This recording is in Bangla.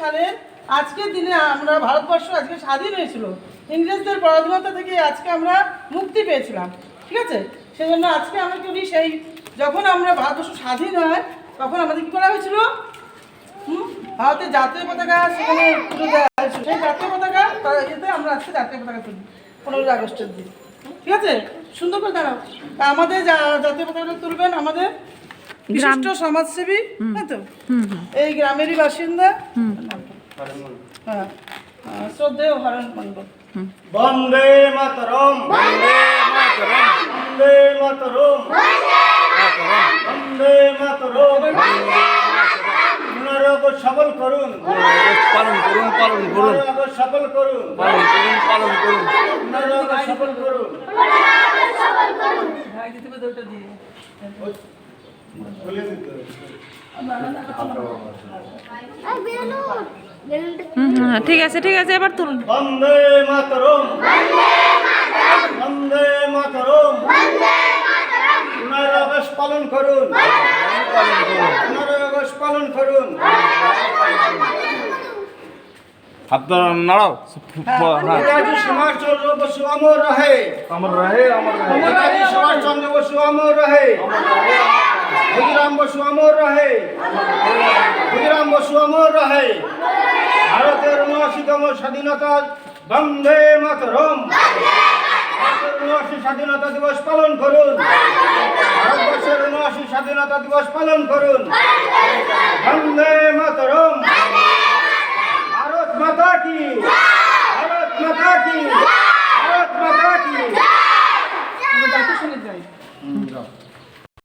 সালের আজকের দিনে আমরা ভারতবর্ষ আজকে স্বাধীন হয়েছিল। ইংরেজদের পরাধীনতা থেকে আজকে আমরা মুক্তি পেয়েছিলাম, ঠিক আছে? সেজন্য আজকে আমরা করি সেই, যখন আমরা ভারতবর্ষ স্বাধীন হয়, তখন আমাদের কী করা হয়েছিল? ভারতের জাতীয় পতাকা সেখানে তুলে দেওয়া হয়েছিল। সেই জাতীয় পতাকা এতে আমরা আজকে জাতীয় পতাকা তুলি, পনেরোই আগস্টের দিন ঠিক আছে? সুন্দর করে দাঁড়াও। আমাদের জাতীয় পতাকাটা তুলবেন আমাদের বিশিষ্ট সমাজসেবী তাই তো? এই গ্রামেরই বাসিন্দা। হ্যাঁ। শ্রদ্ধেয় হরণ মণ্ডল বন্দে মাতরম। বন্দে মাতরম। বন্দে মাতরম। বন্দে মাতরম পুনরব সফল করুন। পালন করুন পালন করুন। সফল করুন। পালন করুন পালন করুন। সফল করুন। ভাই দিতে ওটা দিয়ে। ঠিক আছে ঠিক আছে এবার তুলুন। বন্দে মাতরম। বন্দে মাতরম। পুনরব পালন করুন। পুনরব পালন করুন। আপনার নাড়াও। হ্যাঁ নেতাজি সুভাষচন্দ্র বসু অমর রহে। আমার রহে আমার রহে। নেতাজি সুভাষচন্দ্র বসু অমর রহে। ক্ষুদিরাম বসু অমর রহে। ক্ষুদিরাম বসু অমর রহে। ভারতের উনআশিতম স্বাধীনতা বন্দে মাতরম। স্বাধীনতা দিবস পালন করুন। ভারতবর্ষের উনআশি স্বাধীনতা দিবস পালন করুন। বন্ধে মাতরম।